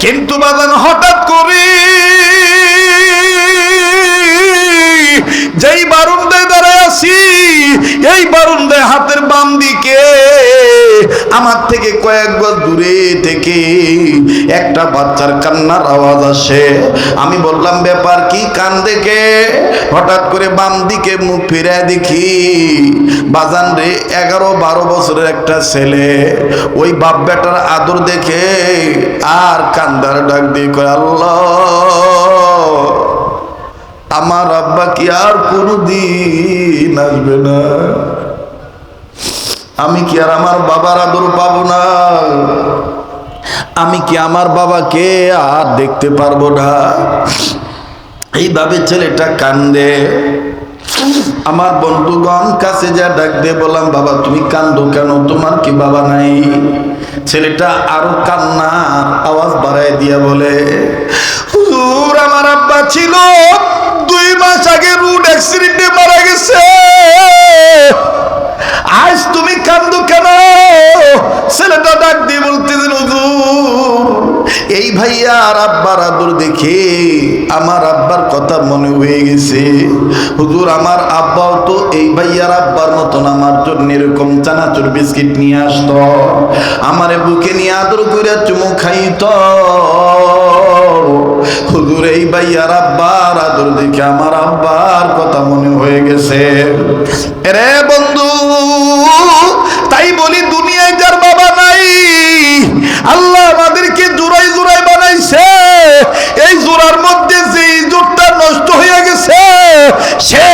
কিন্তু বাজান হঠাৎ করে যেই বারুন্দায় দাঁড়ায় আছি, এই বারুন্দায় হাতের বাম দিকে, আমার থেকে কয়েক গজ দূরে থেকে একটা বাচ্চার কান্নার আওয়াজ আসে। আমি বললাম, ব্যাপার কি কান দেখে হঠাৎ করে বাম দিকে মুখ ফিরে দেখি, বাজান রে, এগারো বারো বছরের একটা ছেলে। ওই বাপ বেটার আদর দেখে আর কান্দার ডাক দিয়ে কয়, আল্লাহ! আমার আব্বা কি আর কোনদিন আসবে না। আমি কি আর আমার বাবার আদর পাবো না? আমি কি আমার বাবাকে আর দেখতে পারব না? এইভাবে ছেলেটা কান্দে। আমার বন্ধুগণ কাছে যা ডাক দিয়ে বললাম, বাবা, তুমি কান্দো কেন? তোমার কি বাবা নাই? ছেলেটা আরও কান্না আওয়াজ বাড়ায় দিয়া বলে আমার ছিল। দুই মাস আগে রুড অ্যাক্সিডেন্টে মারা গেছে। আজ তুমি কান্দো কেন? ছেলেটা ডাক দিয়ে বলতেছেন এই ভাইয়া আর আব্বার আদর দেখে আমার আব্বার কথা মনে হয়ে গেছে। হুজুর, আমার আব্বাও তো এই ভাইয়ার আব্বার মতন আমার জন্য এরকম চানাচুর বিস্কিট নিয়ে আসতো। আমারে বুকে নিয়ে আদর করে চুমু খাইত। হুজুর, এই আদর আমার আব্বার কথা মনে হয়ে গেছে। রে বন্ধু, তাই বলি দুনিয়ায় যার বাবা নাই, আল্লাহ আমাদেরকে জোড়াই জোড়াই বানাইছে। এই জোড়ার মধ্যে যে জোরটা নষ্ট হয়ে গেছে, সে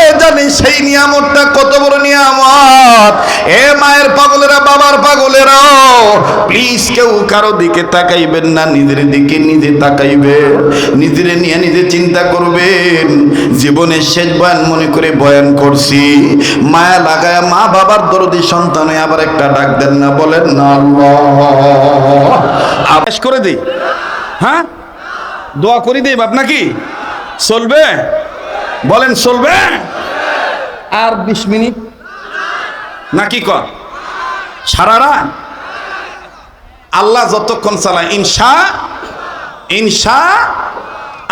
সেই নিয়ামতটা কত বড় নিয়ামত? এ মায়ের পাগলেরা, বাবার পাগলেরাও প্লিজ কেউ কারও দিকে তাকাইবেন না, নিজের দিকে নিজে তাকাইবে নিজের নিয়ে নিজে চিন্তা করবেন। জীবনের শেষ বয়ান মনে করে বয়ান করছি। মায়া লাগায় মা বাবার দরদি সন্তানে আবার একটা ডাক দেন না, বলেন না আবেশ করে দিই। হ্যাঁ? দোয়া করি দেই, বাপ নাকি? চলবে? বলেন, চলবে? আর বিশ মিনিট। নাকি কর? সারা রাত? আল্লাহ যতক্ষণ চালায় ইনসা ইনসা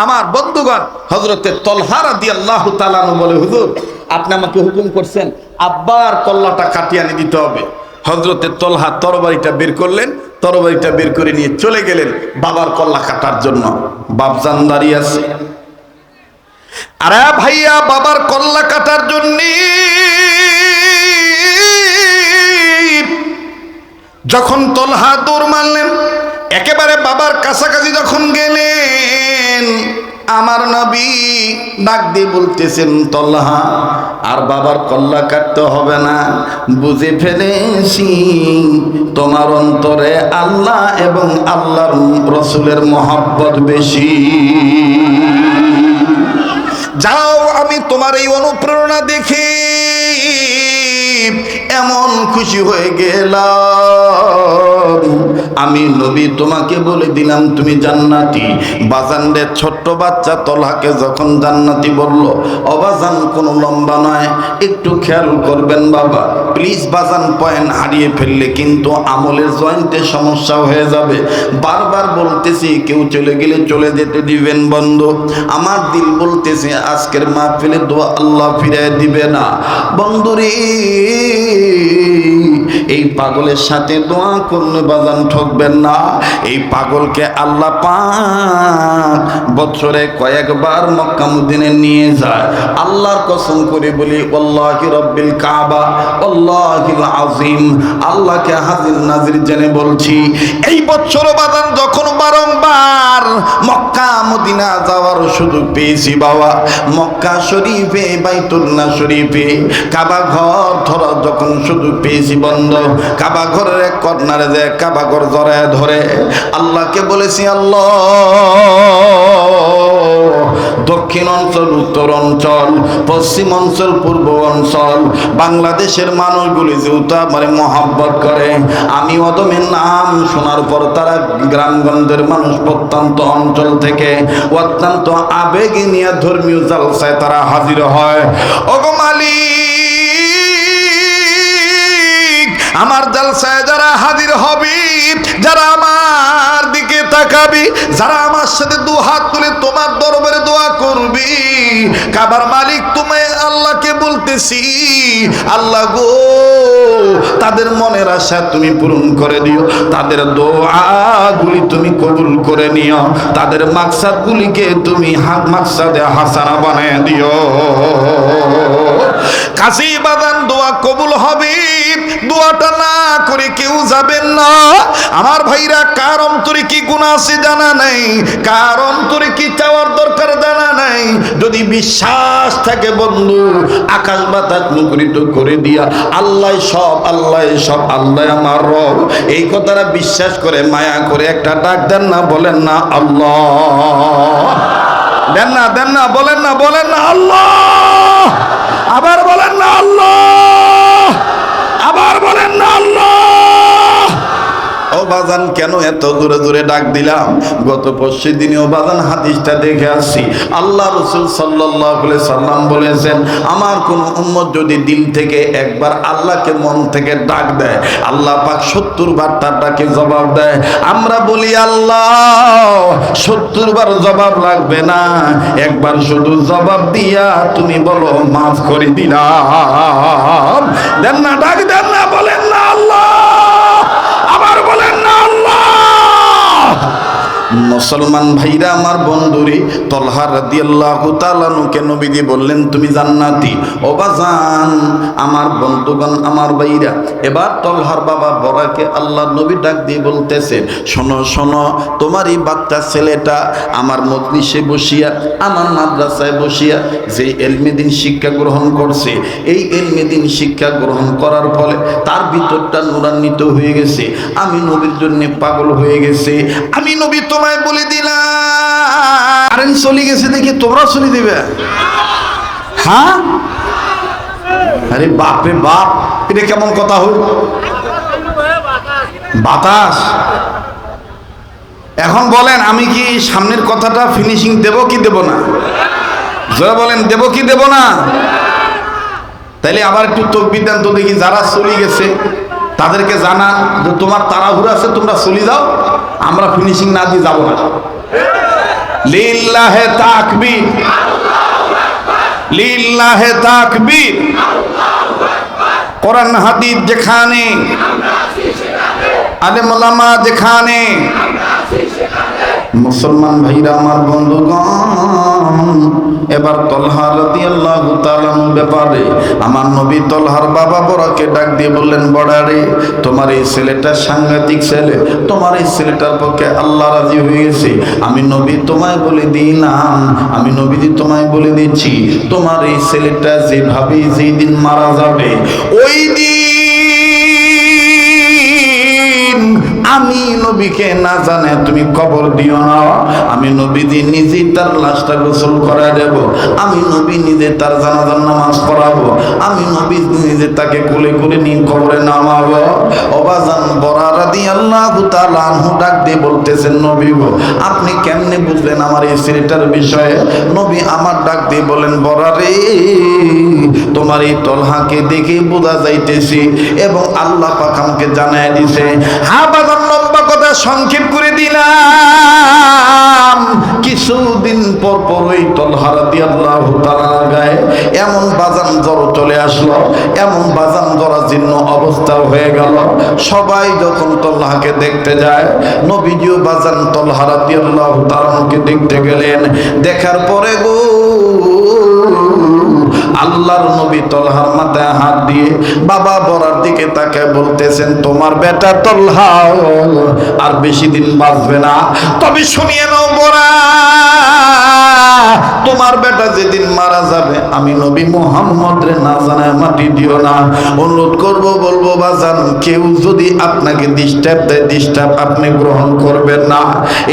আমার বন্ধুগণ হজরতে তলহারা দিয়ে আল্লাহ তালানো বলে, হুজুর, আপনি আমাকে হুকুম করছেন, আব্বার কল্লাটা কাটিয়ে আনি দিতে হবে। হজরতে তলহা তরবারিটা বের করলেন, তরবারিটা বের করে নিয়ে চলে গেলেন বাবার কল্লা কাটার জন্য। বাপজান দাঁড়িয়ে আছে। আরে ভাইয়া, বাবার কল্লা কাটার জন্য যখন তলহা দৌড় মারলেন, একেবারে বাবার কাছাকাছি যখন গেলেন, আমার নবী ডাক দিয়ে বলতেছেন তল্লাহা আর বাবার কল্লা কাটতে হবে না। বুঝে ফেলেছি, তোমার অন্তরে আল্লাহ এবং আল্লাহর রসুলের মহাব্বত বেশি। যাও আমি তোমার এই অনুপ্রেরণা দেখে। এমন খুশি হয়ে গেলাম। আমি নবী তোমাকে বলে দিলাম, তুমি জান্নাতি। বাজানদের ছোট্ট বাচ্চা তলহাকে যখন জান্নাতি বলল, অবাজান কোনো লম্বা নয়, একটু খেয়াল করবেন বাবা। প্লিজ বাজান পয়েন্ট হারিয়ে ফেললে কিন্তু আমলের জয়েন্টে সমস্যা হয়ে যাবে। বারবার বলতেছি, কেউ চলে গেলে চলে যেতে দিবেন বন্ধ। আমার দিল বলতেছে, আজকের মাহফিলে দোয়া আল্লাহ ফিরে দিবে না। বন্ধুরে এই পাগলের সাথে দোয়া করলে বাজান ঠকবেন না। এই পাগলকে আল্লাহ পাক বছরে কয়েকবার মক্কামুদ্দিনে নিয়ে যায়। আল্লাহর কসম করে বলি, আল্লাহি রব্বিল কাবা, আল্লাহিল আজিম আল্লাহকে হাজির নাজির জেনে বলছি, এই বছর বাজান যখন বারংবার মক্কা, মদিনা যাওয়ার সুযোগ পেয়েছি বাবা। মক্কা শরীফে, বাইতুল্লাহ শরীফে কাবা ঘর ধরা যখন সুযোগ পেয়েছি বন্ধ, কাবা ঘরের এক কর্নারে যে কাবা ঘর জড়ায় ধরে, আল্লাহকে বলেছি, আল্লাহ দক্ষিণ অঞ্চল উত্তর অঞ্চল পশ্চিম অঞ্চল পূর্ব অঞ্চল বাংলাদেশের মানুষগুলি যেহেতু আমার মহাব্বত করে আমি অদমের নাম শোনার পর তারা গ্রামগঞ্জের মানুষ প্রত্যন্ত অঞ্চল থেকে, অত্যন্ত আবেগ নিয়ে ধর্মীয় জালসায় তারা হাজির হয়। অগমালি আমার জালসায় যারা হাজির হবে, যারা আমার তাকাবি, যারা আমার সাথে দু হাত তুলে তোমার দরবারে দোয়া করবি। কাবার মালিক তুমি আল্লাহকে বলতেছি, আল্লাহ গো, তাদের মনের আশা তুমি পূরণ করে দিও। তাদের দোয়াগুলি তুমি কবুল করে নিও। তাদের মাকসাদগুলিকে তুমি হাত মাকসাদে হাসানা বানিয়ে দিও। কাশি বাদান দোয়া কবুল হবে। দোয়াটা না করে কেউ যাবেন না। আমার ভাইরা, কার অন্তরে কি গুণ আছে জানা নাই? কার অন্তরে কি চাওয়ার দরকার জানা নাই? যদি বিশ্বাস থাকে বন্ধু, আকাশ বাতাস মুখরিত করে দিয়া, আল্লাহ সব আল্লাহ সব, আল্লাহ আমার রব। এই কথাটা বিশ্বাস করে, মায়া করে একটা ডাক দেন না, বলেন না, আল্লাহ। দেন না দেন না, বলেন না বলেন না, আল্লাহ। আবার বলেন না, আল্লাহ। বলেন ও বাজান, কেন এত দূরে দূরে ডাক দিলাম? গত দিনে ও বাজান হাদিসটা দেখে আল্লাহ রসুল সাল্লাম বলেছেন, আমার কোন উম্মত যদি থেকে একবার আল্লাহকে মন থেকে ডাক দেয়, আল্লাহ পাক সত্তর বার তার ডাকে জবাব দেয়। আমরা বলি, আল্লাহ, সত্তর বার জবাব লাগবে না। একবার শুধু জবাব দিয়া তুমি বলো, মাফ করে দিলাম। দেন না, ডাক দেন মুসলমান ভাইরা, আমার বন্ধুরে তলহার রাদিয়াল্লাহু তাআলাকে নবীজি বললেন, তুমি জান্নাতি, ও বাজান আমার বন্ধুগণ, আমার ভাইরা। এবার তলহার বাবা বড়াকে আল্লাহ নবী ডাক দিয়ে বলতেছে, শোনো শোনো, তোমার এই বাচ্চা ছেলেটা আমার মজলিসে বসিয়া, আমার মাদ্রাসায় বসিয়া, যে এলমেদিন শিক্ষা গ্রহণ করছে, এই এলমেদিন শিক্ষা গ্রহণ করার ফলে তার ভিতরটা নুরান্বিত হয়ে গেছে। আমি নবীর জন্য পাগল হয়ে গেছে। আমি নবী তোমায় বলে দিলাম। কারেন্ট চলে গেছে দেখি তোমরা চলে দিবে। হ্যাঁ? আরে বাপরে বাপ, এটা কেমন কথা হল? বাতাস। এখন বলেন, আমি কি সামনের কথাটা ফিনিশিং দেব কি দেব না? যারা বলেন, দেব কি দেব না? তাইলে আবার একটু তকবির দেন দেখি, যারা চলে গেছে। তাদেরকে জানা যে তোমার তাড়াহুড়ো আছে, তোমরা চলে যাও, আমরা ফিনিশিং না দিয়ে যাব না। লিল্লাহে তাকবীর। লিল্লাহে যেখানে যেখানে মুসলমান ভাইরা, আমার বন্ধুগণ, এবার তলহা রাদিয়াল্লাহু তাআলার ব্যাপারে আমার নবী তলহার বাবা বড়কে ডাক দিয়ে বললেন বড়ারে তোমার এই ছেলেটা সাংঘাতিক ছেলে, তোমার এই ছেলেটার পক্ষে আল্লাহ রাজি হয়ে গেছে আমি নবী তোমায় বলে দিলাম আমি নবীজি তোমায় বলে দিচ্ছি, তোমার এই ছেলেটা যেভাবে যেই দিন মারা যাবে, ওই দিন আমি নবীকে না জানে, তুমি কবর দিও না। আমি নবীজি নিজেই তার লাশটা গোসল করা দেব। আমি নবী নিজে তার জানাজার নামাজ পড়াবো। আমি নবী নিজে তাকে কোলে কোলে নিয়ে কবরে নামাবো। অবাজান বরারা দিয়ে আল্লাহ আনহু ডাক দিয়ে বলতেছেন, নবী গো, আপনি কেমনে বুঝলেন আমার এই ছেলেটার বিষয়ে? নবী আমার ডাক দিয়ে বলেন বরারে তোমার এই তলহাকে দেখে বোঝা যাইতেছি এবং আল্লাহ পাক আমাকে জানাই দিছে হ্যাঁ বাজার লম্বা কথা সংক্ষেপ করে দিলাম। কিছুদিন পর পর ওই তলহারা দিয়ে আল্লাহ গায়ে এমন বাজান জ্বর চলে আসলো, এমন বাজান জ্বরা জীর্ণ অবস্থা হয়ে গেল। সবাই যখন তল্লাহকে দেখতে যায়, নবীজিও বাজান তলহারা দিয়ে আল্লাহ তালাকে দেখতে গেলেন। দেখার পরে গো আল্লাহর নবী তলহার মাথায় হাত দিয়ে বাবা বড়ার দিকে তাকে বলতেছেন, তোমার বেটা তলহা, আর বেশি দিন বাঁচবে না। তবে শুনিয়ে নাও বরা তোমার বেটা যেদিন মারা যাবে, আমি নবী মোহাম্মদ রে না জানায় মাটি দিও না। অনুরোধ করব, বলব, বাজান, কেউ যদি আপনাকে ডিস্টার্ব দেয় ডিস্টার্ব আপনি গ্রহণ করবেন না।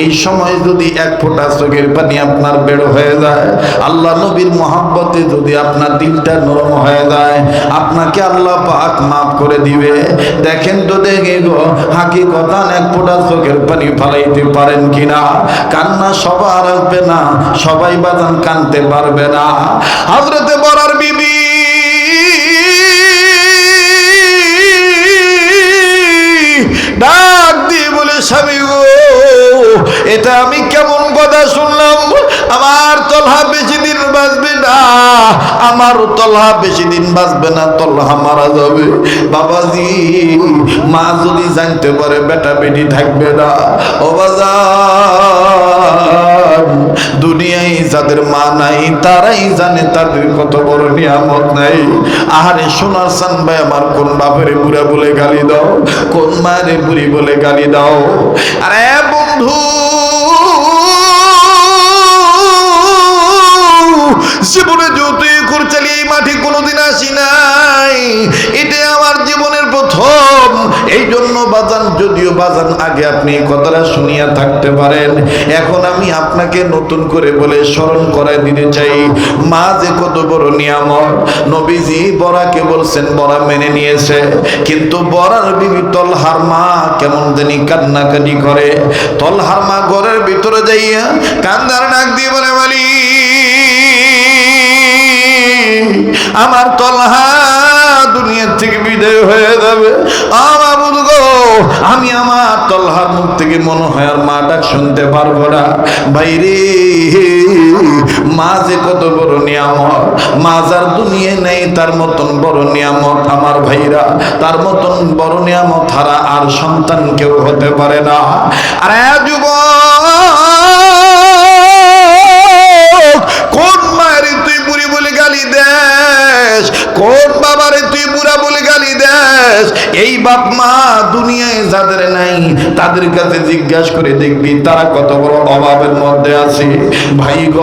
এই সময় যদি এক ফোঁটা চোখের পানি আপনার বের হয়ে যায়, আল্লাহ নবীর মোহাব্বতে যদি আপনার দিলটা নরম হয়ে যায়, আপনাকে আল্লাহ পাক মাফ করে দিবে। দেখেন তো দেখে গো হাকি কথা এক ফোঁটা চোখের পানি ফালাইতে পারেন কিনা? কান্না সবার আসবে না, সবাই বাজান কানতে পারবে না। হজরতে বরার বিবি। ডাক দিয়ে বলে, স্বামী গো, এটা আমি কেমন কথা শুনলাম? আমার তলহা বেশি দিন বাঁচবে না। আমার তলহা বেশি দিন বাঁচবে না, তলহা মারা যাবে। বাবাজি, মা যদি জানতে পারে, বেটা বেটি থাকবে না। ও দুনিয়ায় যাদের মা নাই, তারাই জানে তাদের কত বড় নিয়ামত নাই। আহারে সোনার সান ভাই, আমার কোন বাপের বুড়া বলে গালি দাও, কোন মায়ের বুড়ি বলে গালি দাও। আরে বন্ধু যদিও বাজান, আগে আপনি কথাটা শুনিয়া থাকতে পারেন। এখন আমি আপনাকে নতুন করে বলে স্মরণ করায় দিতে চাই। মা যে কত বড় নিয়ামত। নবীজি বরাকে বলছেন বরা মেনে নিয়েছে। কিন্তু বরার বিবি তলহার মা কেমন জানি কান্নাকাটি করে। তলহার মা ঘরের ভিতরে যাইয়া কান্দার ডাক দিয়ে বলে বলি আমার তলহা দুনিয়ার থেকে বিদায় হয়ে যাবে। আমার গো আমি আমার তলহার মুখ থেকে মনে হয় আর মা ডাক শুনতে পারব না। বাইরে মা যে কত বড় নিয়ামত। মা যার দুনিয়া নেই, তার মতন বড় নিয়ামত আমার ভাইরা। তার মতন বড় নিয়ামত হারা আর সন্তান কেউ হতে পারে না। আরে যুবক, কোন মায়ের তুই বুড়ি বলে গালি দেশ কোন বাবারে তুই বুড়া বলে গালি দেশ এই বাপ মা দুনিয়ায় যাদের নাই, তাদের কাছে জিজ্ঞাসা করে দেখবি তারা কত বড় অভাবের মধ্যে আছে। ভাই গ,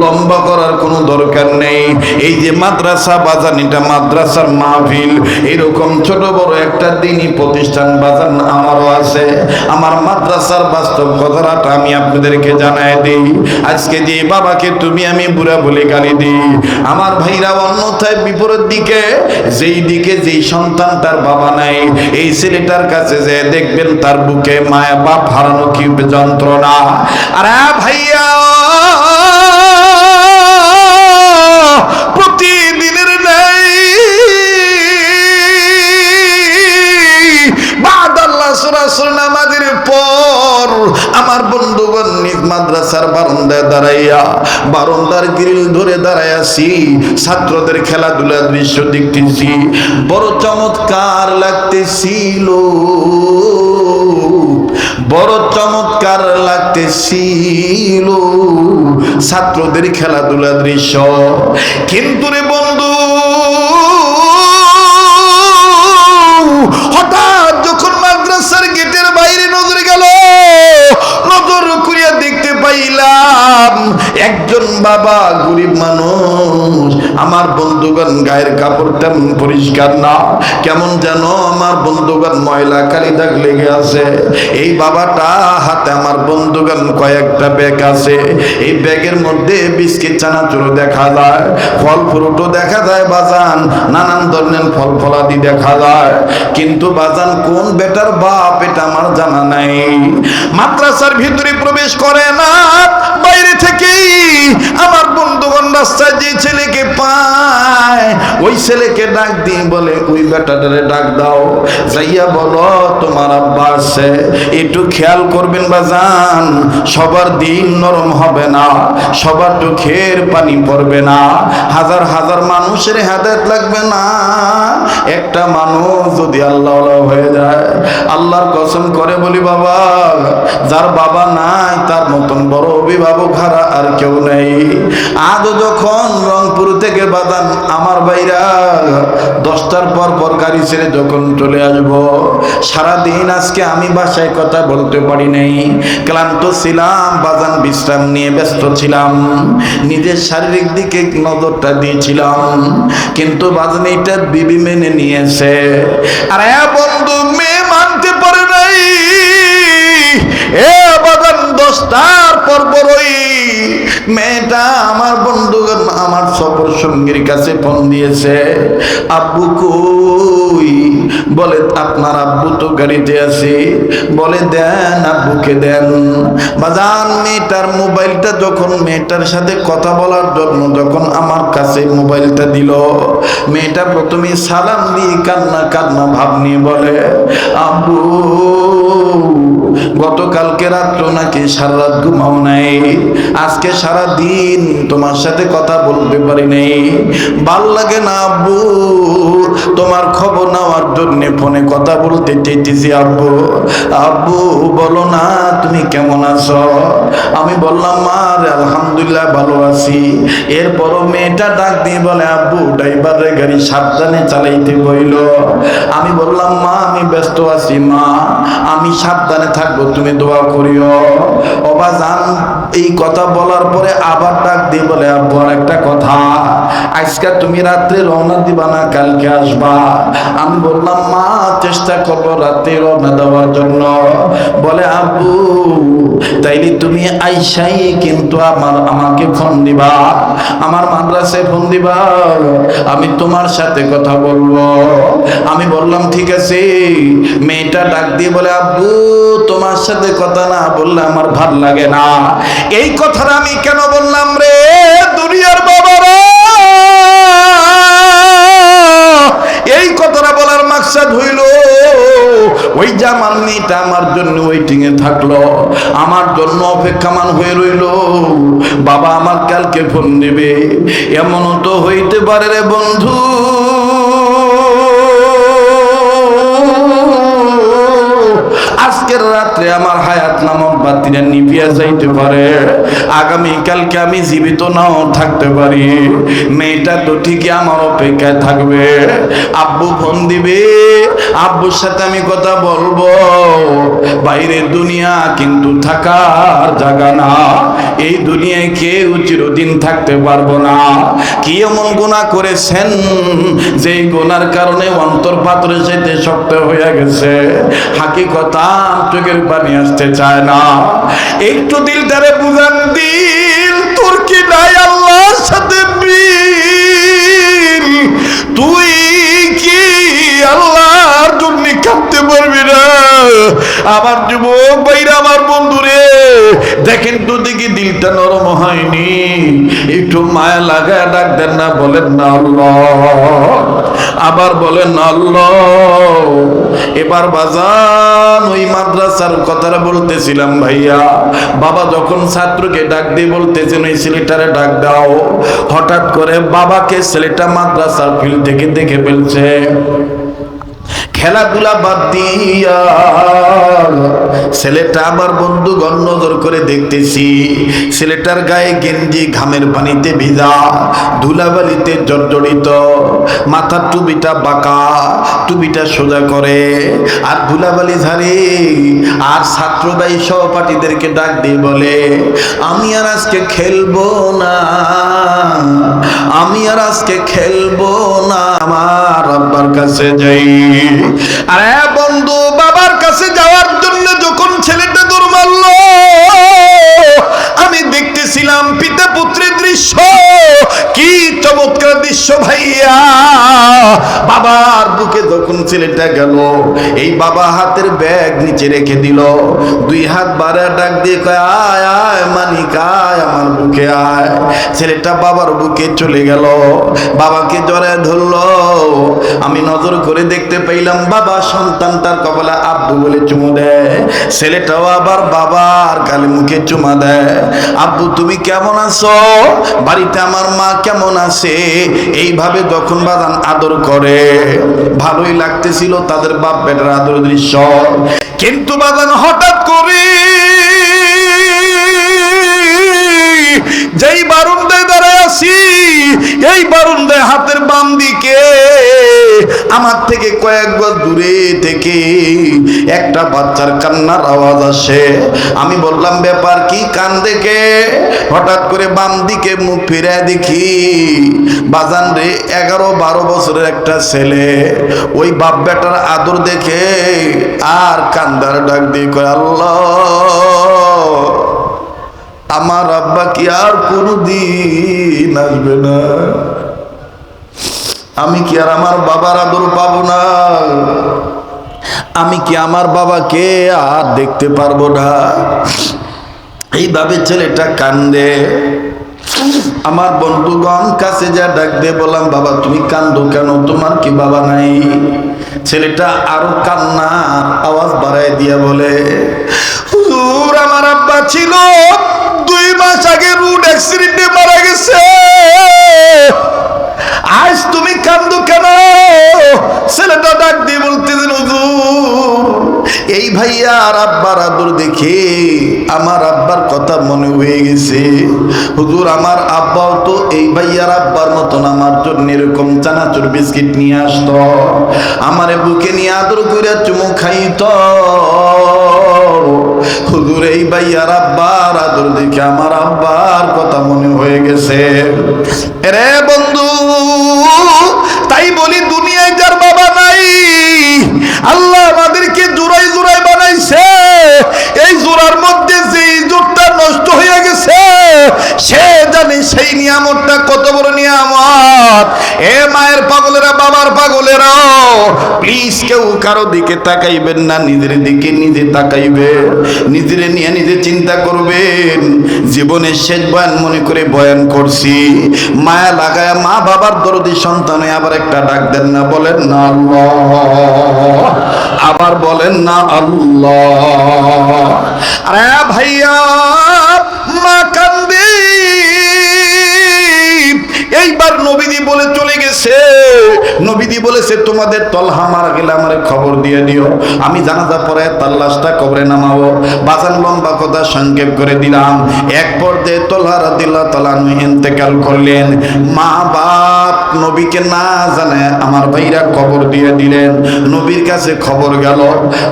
লম্বা করার কোনো দরকার নেই। এই যে মাদ্রাসা বাজান, এটা মাদ্রাসার মাহফিল। এরকম ছোট বড় একটা দিনই প্রতিষ্ঠান বাজান আমারও আছে। আমার মাদ্রাসার বাস্তব কথাটা আমি আপনাদেরকে জানাই দিই। আজকে যে বাবাকে তুমি আমি বুড়া বলে গালি দিই। আমার ভাইরা অন্যথায় বিপরীত দিকে, যেই দিকে যেই সন্তান তার বাবা নাই এই ছেলেটার কাছে যে দেখবেন তার বুকে মায়া বাপ হারানো কি যন্ত্রণা। আরে ভাইয়া মাদ্রাসার বারান্দায় দাঁড়াইয়া, বারান্দার গ্রিল ধরে দাঁড়াইয়াছি, ছাত্রদের খেলাধুলার দৃশ্য দেখতেছি। বড় চমৎকার লাগতেছিল। বড় চমৎকার লাগতেছিল। ছাত্রদের খেলাধুলা দৃশ্য। কিন্তু রে দেখতে পাইলাম একজন বাবা গরিব মানুষ, আমার বন্ধুগণ গায়ের কাপড় তেমন পরিষ্কার না। কেমন যেন আমার বন্ধুগণ ময়লা কালি দাগ লেগে আছে। এই বাবাটা হাতে আমার বন্ধুগণ কয়েকটা ব্যাগ আছে। এই ব্যাগের মধ্যে বিস্কিট, চানাচুর দেখা যায়, ফল ফ্রুটও দেখা যায় বাজান, নানান ধরনের ফল ফলাদি দেখা যায়। কিন্তু বাজান, কোন বেটার বাপ এটা আমার জানা নাই। মাদ্রাসার ভিতরে প্রবেশ করে না বাইরে থেকেই আমার বন্ধুগণ রাস্তায় যে ছেলেকে পায় ওই ছেলেকে ডাক দিয়ে বলে, ওই বেটাটারে ডাক দাও। যাইয়া বলো, তোমার আব্বা আছে। একটু খেয়াল করবেন বাজান, সবার দিন নরম হবে না, সবার চোখের পানি পড়বে না। হাজার হাজার মানুষের হাদায়ত লাগবে না। একটা মানুষ যদি আল্লাহ হয়ে যায়, আল্লাহর কসম করে বলি, বাবা, যার বাবা নাই, তার মতন বড় অভিভাবক হারা আর কেউ নেই। আজও যখন রংপুর থেকে বাদান আমার বাইরা দশটার পর পর গাড়ি ছেড়ে যখন চলে আসব, সারাদিন আজকে আমি বাসায় কথা বলতে পারি নাই। ক্লান্ত ছিলাম, বাজান বিশ্রাম নিয়ে ব্যস্ত ছিলাম, নিজের শারীরিক দিকে নজরটা দিয়েছিলাম, কিন্তু বাজান এটা বিবি মেনে নিয়েছে। আরে বন্ধু, মেয়ে মানতে পারে নাই। এ দশটার পর বড়ই মেয়েটা আমার বন্ধুগণ আমার সফর সঙ্গীর কাছে ফোন দিয়েছে, আব্বু কই? বলে, আপনার আব্বু তো গাড়িতে আছে। বলে, দেন আব্বুকে দেন। বাজান, মেয়েটার মোবাইলটা যখন মেয়েটার সাথে কথা বলার জন্য যখন আমার কাছে মোবাইলটা দিল, মেয়েটা প্রথমে সালাম দিয়ে কান্না কান্না ভাব নিয়ে বলে, আব্বু, গতকালকে রাত্র নাকি সারা রাত ঘুমাও নাই। আজকে সারা দিন তোমার সাথে কথা বলতে পারি নাই। ভালো লাগে না আব্বু তোমার খবর নেওয়ার জন্য ফোনে কথা বলতে চাইতেছি আব্বু। আব্বু বলো না তুমি কেমন আছো? আমি বললাম মা রে, আলহামদুলিল্লাহ ভালো আছি। এরপরও মেয়েটা ডাক দিয়ে বলে আব্বু ড্রাইভারের গাড়ি সাবধানে চালাইতে বইল। আমি বললাম মা আমি ব্যস্ত আছি মা। আমি সাবধানে থাকব তুমি দোয়া করিও। অবা জান এই কথা বলার পরে আবার ডাক দিয়ে বলে, আব্বু আর একটা কথা। আজকে তুমি রাত্রে রওনা দিবা না, কালকে আসবা? আমি বললাম, মা, চেষ্টা করব রাত্রে রওনা দেওয়ার জন্য। বলে, আব্বু, তাইলে তুমি আইসাই কিন্তু আমার, আমাকে ফোন দিবা। আমার মাদ্রাসায় ফোন দিবা। আমি তোমার সাথে কথা বলব। আমি বললাম, ঠিক আছে। মেয়েটা ডাক দিয়ে বলে, আব্বু, তোমার সাথে কথা না বললে আমার ভালো লাগে না। এই কথাটা আমি কেন বললাম রে, দুনিয়ার বাবারা? এই কথাটা বলার মাকসাদ হইল, ওই জামাল মেয়েটা আমার জন্য ওয়েটিং এ থাকল, আমার জন্য অপেক্ষামান হয়ে রইল। বাবা আমার কালকে ফোন দেবে। এমনও তো হইতে পারে রে বন্ধু। আজকের রাত্রে আমার হায়াত নামক বাতিরা নিভিয়া যাইতে পারে। আগামী কালকে আমি জীবিত নাও থাকতে পারি। মেয়েটা তো ঠিকই আমার অপেক্ষায় থাকবে। আব্বু ফোন দিবে, আব্বুর সাথে আমি কথা বলব। বাইরের দুনিয়া কিন্তু থাকার জায়গা না। এই দুনিয়ায় কেউ চিরদিন থাকতে পারব না। কি এমন গুণা করেছেন যে গুনার কারণে অন্তর পাত্রে যেতে শক্ত হয়ে গেছে? হাকিকতা চোখের পানি আসতে চায় না। একটু দিল দিলটারে বুঝান দিল, তোর কি নাই আল্লাহর সাথে তুই কি আল্লাহর জন্য কাঁদতে পারবি না। আমার যুবক ভাইরা, আমার বন্ধু রে দেখেন তো দেখি দিলটা নরম হয়নি। একটু মায়া লাগায় ডাক দেন না বলেন না আল্লাহ। আবার বলেন আল্লাহ। এবার বাজান, ওই মাদ্রাসার কথাটা বলতেছিলাম ভাইয়া। বাবা যখন ছাত্রকে ডাক দিয়ে বলতেছেন, ওই ছেলেটারে ডাক দাও। হঠাৎ করে বাবাকে ছেলেটা মাদ্রাসার ফিল্ড থেকে দেখে ফেলছে। খেলাধুলা বাদ দিয়া ছেলেটা আমার বন্ধুগণ নজর করে দেখতেছি। ছেলেটার গায়ে গেঞ্জি ঘামের পানিতে ভিজা, ধুলাবালিতে জর্জরিত, মাথার টুপিটা বাঁকা, টুপিটা সোজা করে, আর ধুলাবালি ঝাড়ে, আর ছাত্র ভাই সহপাঠীদেরকে ডাক দিয়ে বলে, আমি আর আজকে খেলব না, আমি আর আজকে খেলব না, আমার আব্বার কাছে যাই। আরে বন্ধু, বাবার কাছে যাওয়ার দৃশ্য ভাইয়া। বাবার বুকে যখন ছেলেটা গেল, এই বাবা হাতের ব্যাগ নিচে রেখে দিল। দুই হাত বাড়া ডাক দিয়ে কয়, আয় আয়, মানিক, আয়, আমার বুকে আয়। ছেলেটা বাবার বুকে চলে গেল। বাবাকে ধরলো। আমি নজর করে দেখতে পাইলাম, বাবা সন্তানটার কপালে আব্বু বলে চুমু দেয়। ছেলেটাও আবার বাবার কালে মুখে চুমা দেয়। আব্বু, তুমি কেমন আছো? বাড়িতে আমার মা কেমন আছে? এইভাবে যখন বাজান আদর করে, ভালোই লাগতেছিল তাদের বাপ বেটার আদর দৃশ্য। কিন্তু বাজান হঠাৎ করে যেই বারুন্দায় আছি এই বারুন্দায় হাতের বাম দিকে আমার থেকে কয়েক গজ দূরে থেকে একটা বাচ্চার কান্নার আওয়াজ আসে। আমি বললাম, ব্যাপার কি কান দেখে হঠাৎ করে বাম দিকে মুখ ফিরে দেখি, বাজান রে, এগারো বারো বছরের একটা ছেলে। ওই বাপ বেটার আদর দেখে আর কান্দার ডাক দিয়ে আল্লাহ! আমার আব্বা কি আর কোনদিন আসবে না। আমি কি আর আমার বাবার আদর পাবো না? আমি কি আমার বাবাকে আর দেখতে পারব না? এইভাবে ছেলেটা কান্দে। আমার বন্ধুগণ কাছে যা ডাক দিয়ে বললাম, বাবা, তুমি কান্দো কেন? তোমার কি বাবা নাই? ছেলেটা আরও কান্না আওয়াজ বাড়ায় দিয়া বলে আমার ছিল, দুই মাস আগে রুট অ্যাক্সিডেন্টে মারা গেছে। আজ তুমি কান্দো কেন? ছেলেটা ডাক দিয়ে বলতেছেন হুজুর এই ভাইয়া আর আব্বার আদর দেখে আমার আব্বার কথা মনে হয়ে গেছে। হুজুর, আমার আব্বাও তো এই ভাইয়ার আব্বার মতন আমার জন্য এরকম চানাচুর বিস্কিট নিয়ে আসতো। আমারে বুকে নিয়ে আদর করে চুমু খাইতো। হুজুর, এই ভাইয়ার আব্বার আদর দেখে আমার আব্বার কথা মনে হয়ে গেছে। রে বন্ধু, তাই বলি দুনিয়ায় যার বাবা নাই আল্লাহ আমাদেরকে জোড়াই জোড়াই বানাইছে এই জোড়ার মধ্যে যে জোরটা নষ্ট হয়ে গেছে সে জানে সেই নিয়ামতটা কত বড় নিয়ামত? এ মায়ের পাগলেরা, বাবার পাগলেরা প্লিজ কেউ কারও দিকে তাকাইবেন না, নিজের দিকে নিজে তাকাইবে নিজের নিয়ে নিজে চিন্তা করবেন। জীবনের শেষ বয়ান মনে করে বয়ান করছি। মায়া লাগায় মা বাবার দরদি সন্তানে আবার একটা ডাক দেন না, বলেন না আল্লাহ। আবার বলেন না আল্লাহ। আরে ভাইয়া এইবার নবীদি বলে চলে গেছে। নবীদি বলেছে, তোমাদের তলহা মারা গেলে আমার খবর দিয়ে দিও। আমি জানাজা পরে তার লাশটা কবরে নামাবো। বাজান লম্বা কথা সংক্ষেপ করে দিলাম। এক পর্যায়ে তলহা রাদিল্লাহ তালানু ইন্তেকাল করলেন। মা বাপ নবীকে না জানে আমার ভাইরা খবর দিয়ে দিলেন। নবীর কাছে খবর গেল,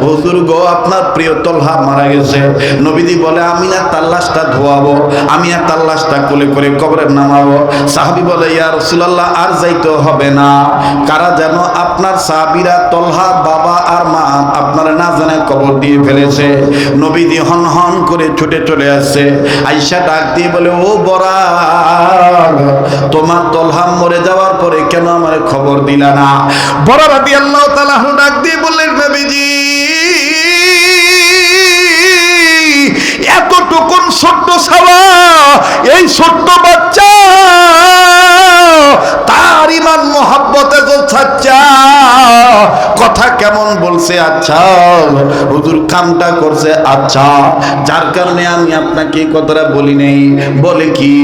হুজুর গো, আপনার প্রিয় তলহা মারা গেছে। নবীদি বলে, আমি না তার লাশটা ধোয়াবো। আমি আর তার লাশটা কোলে করে কবরে নামাবো। সাহাবি বলে, ইয়া রাসূলুল্লাহ, আর যাইতে হবে না। কারা যেন আপনার সাহাবীরা তলহা বাবা আর মা আপনার না জানে কবর দিয়ে ফেলেছে। নবীদি হন হন করে ছুটে চলে আসছে। আইসা ডাক দিয়ে বলে, ও বড়া, তোমার তলহা মরে যাওয়ার পরে কেন আমার খবর দিলা না? বড় রাদি আল্লাহ তাআলা ডাক দিয়ে বললেন, নবীজি, এতটুকুন ছোট্ট সাবা এই ছোট্ট বাচ্চা ছাচ্চা কথা কেমন বলছে? আচ্ছা হুজুর কামটা করছে। আচ্ছা যার কারণে আমি আপনাকে কথাটা বলি নেই। বলে কি?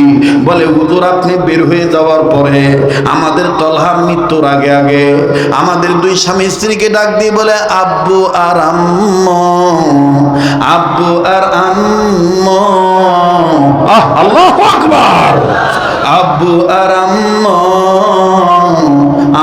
বলে হুজুর আপনি বের হয়ে যাওয়ার পরে আমাদের তলহা মৃত্যুর আগে আগে আমাদের দুই স্বামী স্ত্রীকে ডাক দিয়ে বলে আব্বু আর আম্মু আব্বু আর আম্মু। আহ আল্লাহু আকবার। আব্বু আর আম্মু।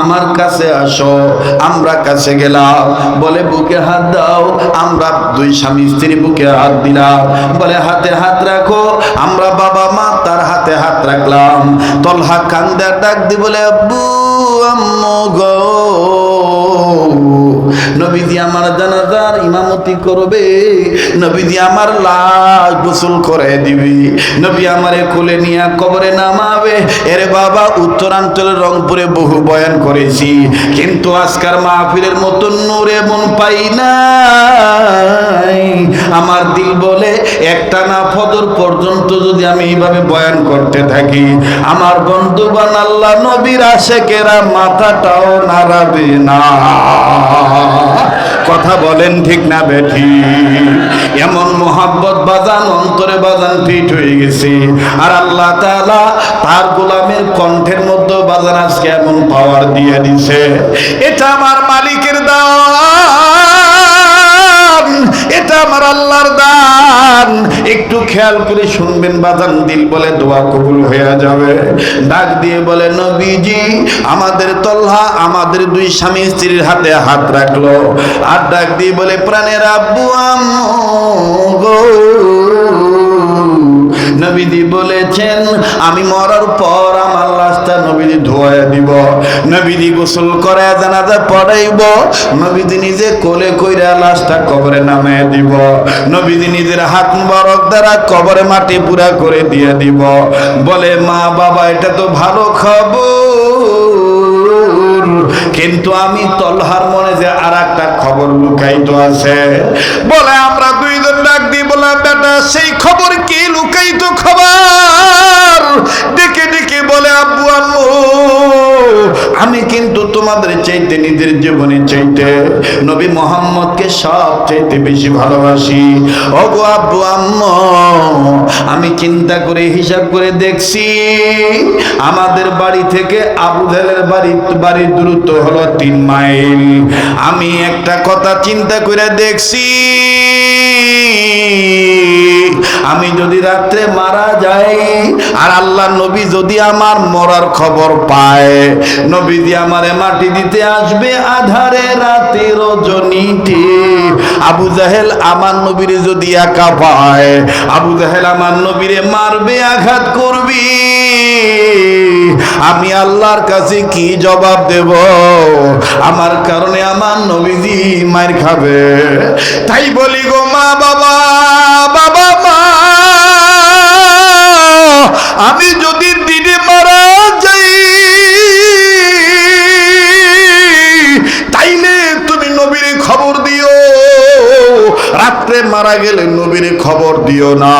আমার কাছে আসো, আমরা কাছে গেলাম। বলে, বুকে হাত দাও। আমরা দুই স্বামী স্ত্রী বুকে হাত দিলাম। বলে, হাতে হাত রাখো। আমরা বাবা মা তার হাতে হাত রাখলাম। তলহা কান্দার ডাক দি বলে, আব্বু, আম্মু গো। আমার জানাজার ইমামতি করবে আমার লাশ গোসল করে নবী আমারে কোলে নিয়ে কবরে নামাবে। বাবা রংপুরে বহু বয়ান করেছি, কিন্তু আজকার মাহফিলের মতন নূর এমন পাই নাই। আমার দিল বলে, একটা না ফদর পর্যন্ত যদি আমি এইভাবে বয়ান করতে থাকি, আমার বন্ধুবান আল্লাহ নবীর আশেকেরা মাথাটাও নাড়াবে না। কথা বলেন ঠিক না বেঠি। এমন মোহাব্বত বাজান, অন্তরে বাজান ফিট হয়ে গেছে। আর আল্লাহ তালা তার গোলামের কণ্ঠের মধ্যে বাজান আজকে এমন পাওয়ার দিয়ে দিছে। এটা আমার মালিকের দান এটা আমার দান একটু খেয়াল করে শুনবেন বাজান, দিল বলে দোয়া কবুল হয়ে যাবে। ডাক দিয়ে বলে, নবীজি, আমাদের তল্লা, আমাদের দুই স্বামী স্ত্রীর হাতে হাত রাখল। আর ডাক দিয়ে বলে, প্রাণের আব্বু আম গো নবীজি বলেছেন, আমি মরার পর আমার লাশটা নবীজি ধোয়া দিব নবীজি গোসল করে জানাজা পড়াইব। নবীজি নিজে কোলে কইরা লাশটা কবরে নামে দিব। নবীজি নিজের হাত মুবারক দ্বারা কবরে মাটি পুরা করে দিয়ে দিব। বলে, মা বাবা, এটা তো ভালো খবর। কিন্তু আমি তলহার মনে যে আর একটা খবর লুকাইতো আছে। বলে, আমরা দুইজন ডাক দিয়ে বললাম বেটা, সেই খবর কি লুকাইতো খবর ডেকে ডেকে বলে আব্বু আম্মু আমি কিন্তু তোমাদের চাইতে নিজের জীবনে চাইতে নবী মোহাম্মদকে সব চাইতে বেশি ভালোবাসি। ওগো আব্বু, আম্মু, আমি চিন্তা করে হিসাব করে দেখছি, আমাদের বাড়ি থেকে আবু জাহেলের বাড়ি বাড়ির দূরত্ব হলো তিন মাইল। আমি একটা কথা চিন্তা করে দেখছি আমি যদি রাত্রে মারা যাই, আর আল্লাহ নবী যদি আমার মরার খবর পায় নবী দিয়ে আমারে মাটি দিতে আসবে আধারে রাতে রজনীতে আবু জাহেল আমার নবীর যদি একা পায়, আবু জাহেল আমার নবীরে মারবে, আঘাত করবি। আমি আল্লাহর কাছে কি জবাব দেব? আমার কারণে আমার নবীজি মার খাবে। তাই বলি গো মা বাবা আমি যদি দিনে মারা যাই, তাইলে তুমি নবীর খবর দিও। রাত্রে মারা গেলে নবীর খবর দিও না।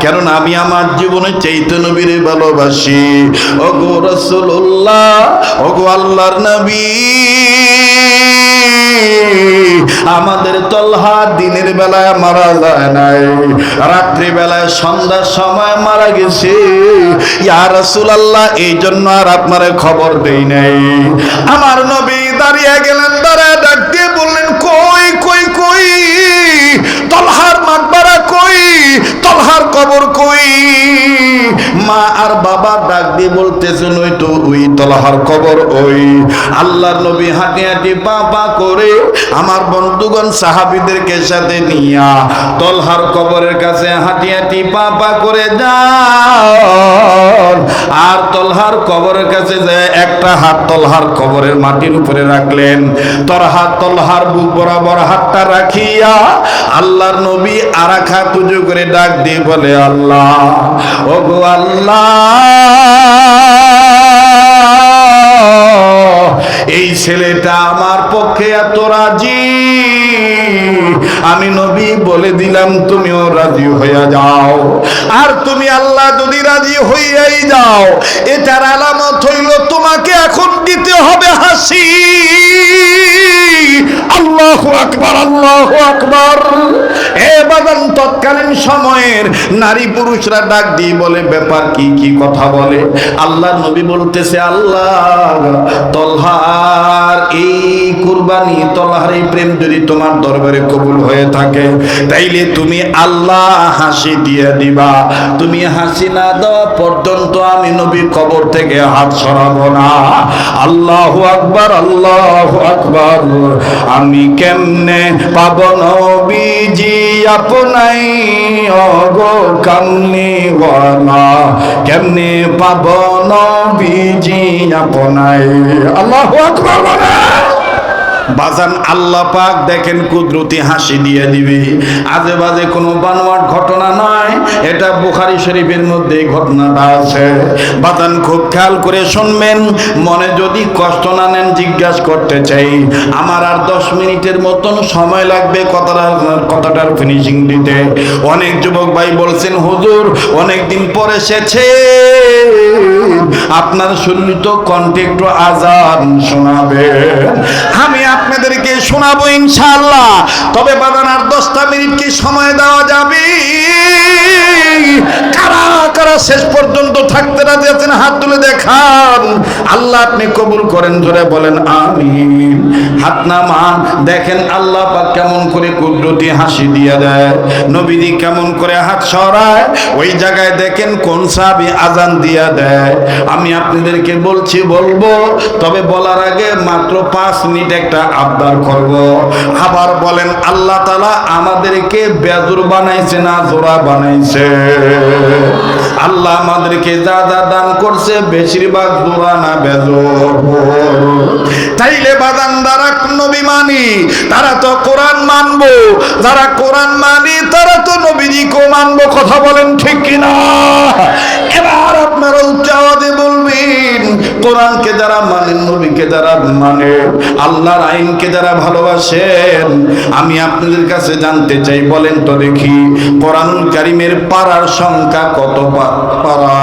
কেননা আমি আমার জীবনে চৈত্য নবীর ভালোবাসি। ওগো রসুল্লাহ ওগো আল্লাহর নবী। আমাদের তলহা দিনের বেলায় মারা যায় নাই। রাত্রি বেলায় সন্ধ্যার সময় মারা গেছে। ইয়া রাসূলুল্লাহ, এই জন্য আর আপনারে খবর দেই নাই। আমার নবী দাঁড়িয়ে গেলেন কবর কই? মা আর বাবা ডাক দিয়ে বলতেছে নই তো, ওই তলাহার কবর ওই আল্লাহর নবী হাঁটি হাঁটি পা পা করে আমার বন্ধুগণ সাহাবিদেরকে সাথে নিয়া তলহার কবরের কাছে হাঁটি হাঁটি পা পা করে যান আর তলহার কবরের কাছে যে একটা হাত তলহার কবরের মাটির উপরে রাখলেন, তোর হাত তলহার বুক বরাবর হাতটা রাখিয়া আল্লাহর নবী আরাখা তুজু করে ডাক দিয়ে বলে, আল্লাহ ও গো আল্লাহ, এই ছেলেটা আমার পক্ষে এত রাজি। আমি নবী বলে দিলাম, তুমিও রাজি হইয়া যাও। আর তুমি আল্লাহ যদি রাজি হইয়াই যাও, এটার আলামত হইল তোমাকে এখন দিতে হবে হাসি। আল্লাহ আকবার আল্লাহ আকবার। এ বাগান তৎকালীন সময়ের নারী পুরুষরা ডাক দিয়ে বলে, ব্যাপার কি কি কথা বলে? আল্লাহ নবী বলতেছে, আল্লাহ, তলহার এই কুরবানি, তলহার এই প্রেম যদি তোমার দরবারে কবুল হয়ে থাকে, তাইলে তুমি আল্লাহ হাসি দিয়ে দিবা। তুমি হাসি না দেওয়া পর্যন্ত আমি নবী কবর থেকে হাত সরাবো না। আল্লাহ আকবার আল্লাহ আকবার। আমি কেমনে পাব নবীজি? আপনাই অগো কামনি ওয়ালা কেমনে পাব নবীজি আপনাই? আল্লাহু আকবার বলে বাজান আল্লাহ পাক দেখেন কুদরতি হাসি দিয়ে দিবে। আজে বাজে কোনো বানোয়াট ঘটনা নয় এটা বুখারি শরীফের মধ্যে ঘটনাটা আছে। বাজান খুব খেয়াল করে শুনবেন। মনে যদি কষ্ট না নেন জিজ্ঞাসা করতে চাই, আমার আর দশ মিনিটের মতন সময় লাগবে কথাটা, কথাটার ফিনিশিং দিতে। অনেক যুবক ভাই বলছেন, হুজুর অনেক দিন পর এসেছে। আপনার শুনিত কণ্ঠে একটু আজান শোনাবে আমি আপনাদেরকে শোনাবো ইনশাআল্লাহ। তবে বাগান আর দশটা মিনিট কি সময় দেওয়া যাবে? শেষ পর্যন্ত থাকতে রাজি আছেন, হাত তুলে দেখান। আল্লাহ আপনি কবুল করেন ধরে বলেন আমি হাত নামান, দেখেন আল্লাহ পাক কেমন করে কুদরতি হাসি দিয়ে দেয়। নবীজি কেমন করে হাত সরায়, ওই জায়গায় দেখেন কোন সাহাবী আজান দিয়া দেয়। আমি আপনাদেরকে বলছি, বলব, তবে বলার আগে মাত্র পাঁচ মিনিট একটা আবদার করব। আবার বলেন, আল্লাহ তালা আমাদেরকে বেজুর বানাইছে না জোড়া বানাইছে? আল্লাহ আমাদেরকে যা যা দান করছে বেশিরভাগ জোড়া না বেজোর। তাইলে বাদান দ্বারা নবী মানি, তারা তো কোরআন মানবো। যারা কোরআন মানি, তারা তো নবীজিকেও মানবো। কথা বলেন ঠিক কিনা? এবার আপনারা উচ্চ আওয়াজে বলবেন, কোরআনকে যারা মানেন নবীকে যারা মানে আল্লাহর আইনকে যারা ভালোবাসেন, আমি আপনাদের কাছে জানতে চাই, বলেন তো দেখি, কোরআনুল কারিমের পাড়ার সংখ্যা কত পাড়া?